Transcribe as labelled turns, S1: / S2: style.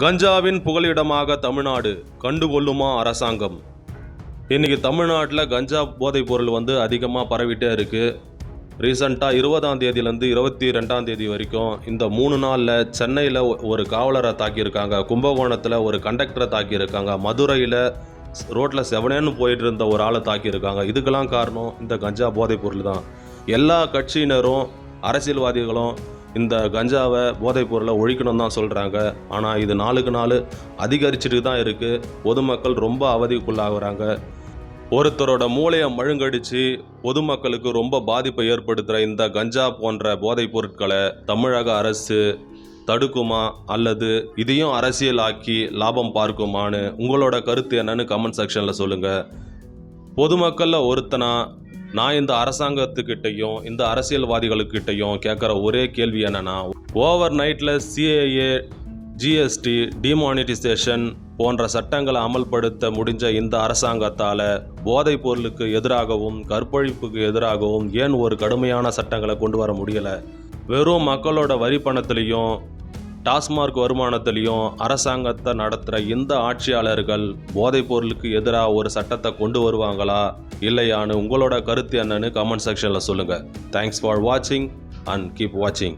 S1: கஞ்சாவின் புகலிடமாக தமிழ்நாடு கண்டுகொள்ளுமா அரசாங்கம்? இன்னைக்கு தமிழ்நாட்டில் கஞ்சா போதைப் பொருள் வந்து அதிகமாக பரவிட்டே இருக்குது ரீசண்டாக இருபதாம் தேதியிலேருந்து இருபத்தி ரெண்டாம் தேதி வரைக்கும் இந்த மூணு நாளில் சென்னையில் ஒரு காவலரை தாக்கியிருக்காங்க கும்பகோணத்தில் ஒரு கண்டக்டரை தாக்கியிருக்காங்க மதுரையில் ரோட்டில் செவனேன்னு போயிட்டு இருந்த ஒரு ஆளை தாக்கியிருக்காங்க. இதுக்கெல்லாம் காரணம் இந்த கஞ்சா போதைப் பொருள் தான். எல்லா கட்சியினரும் அரசியல்வாதிகளும் இந்த கஞ்சாவை போதைப் பொருளை ஒழிக்கணும் தான் சொல்கிறாங்க ஆனால் இது நாளுக்கு நாள் அதிகரிச்சுட்டு தான் இருக்குது பொதுமக்கள் ரொம்ப அவதிக்குள்ளாகிறாங்க. ஒருத்தரோட மூளையை மழுங்கடித்து பொதுமக்களுக்கு ரொம்ப பாதிப்பை ஏற்படுத்துகிற இந்த கஞ்சா போன்ற போதைப் பொருட்களை தமிழக அரசு தடுக்குமா? அல்லது இதையும் அரசியலாக்கி லாபம் பார்க்குமான்னு உங்களோட கருத்து என்னன்னு கமெண்ட் செக்ஷனில் சொல்லுங்கள் பொதுமக்களில் ஒருத்தனா நான் இந்த அரசாங்கத்துக்கிட்டையும் இந்த அரசியல்வாதிகளுக்கிட்டையும் கேட்குற ஒரே கேள்வி என்னென்னா ஓவர் நைட்டில் சிஏஏ ஜிஎஸ்டி டிமானிட்டைசேஷன் போன்ற சட்டங்களை அமல்படுத்த முடிஞ்ச இந்த அரசாங்கத்தால் போதைப் பொருளுக்கு எதிராகவும் கற்பழிப்புக்கு எதிராகவும் ஏன் ஒரு கடுமையான சட்டங்களை கொண்டு வர முடியலை? வெறும் மக்களோட வரி பணத்திலையும் டாஸ்மார்க் வருமானத்திலையும் அரசாங்கத்தை நடத்துகிற இந்த ஆட்சியாளர்கள் போதைப் பொருளுக்கு எதிராக ஒரு சட்டத்தை கொண்டு வருவாங்களா இல்லையான்னு உங்களோட கருத்து என்னன்னு கமெண்ட் செக்ஷனில் சொல்லுங்கள் தேங்க்ஸ் ஃபார் வாட்சிங் அண்ட் கீப் வாட்சிங்